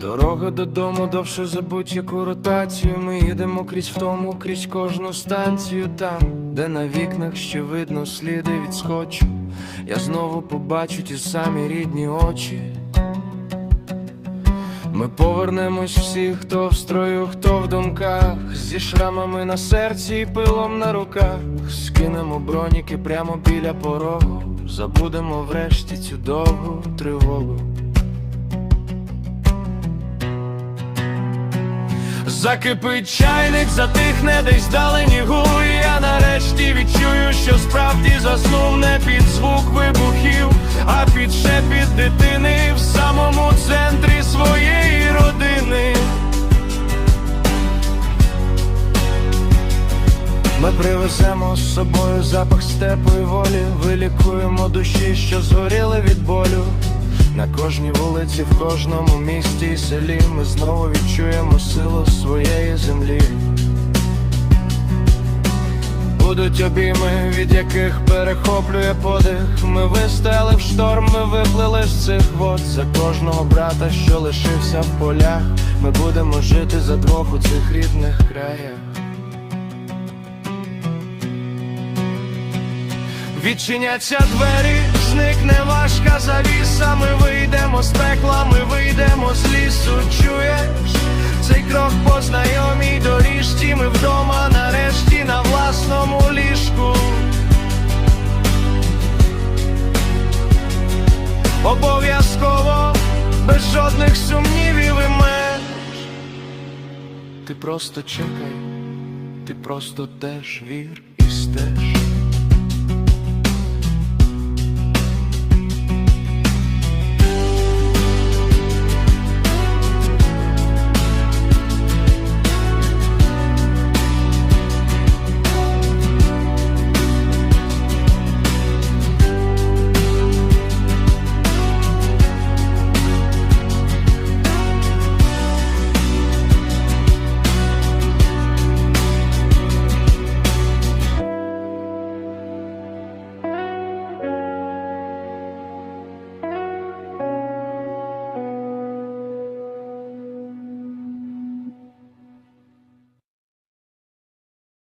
Дорога додому довше за будь-яку ротацію. Ми їдемо крізь втому, крізь кожну станцію. Там, де на вікнах ще видно сліди від скотчу. Я знову побачу ті самі рідні очі. Ми повернемось всі, хто в строю, хто в думках, зі шрамами на серці і пилом на руках. Скинемо броніки прямо біля порогу. Забудемо врешті цю довгу тривогу. Закипить чайник, затихне десь далені гул І Я нарешті відчую, що справді заснув не під звук вибухів, а під шепіт дитини в самому центрі своєї родини. Ми привеземо з собою запах степу і волі, вилікуємо душі, що болю. На кожній вулиці, в кожному місті і селі ми знову відчуємо силу своєї землі. Будуть обійми, від яких перехоплює подих. Ми вистояли в шторм, ми виплили з цих вод за кожного брата, що лишився в полях. Ми будемо жити за двох у цих рідних краях. Відчиняться двері, зникне важка завіса, ми вийдемо чуєш? Цей крок по знайомій доріжці, ми вдома нарешті на власному ліжку. Обов'язково, без жодних сумнівів і меж. Ти просто чекай, ти просто теж вір і стеж.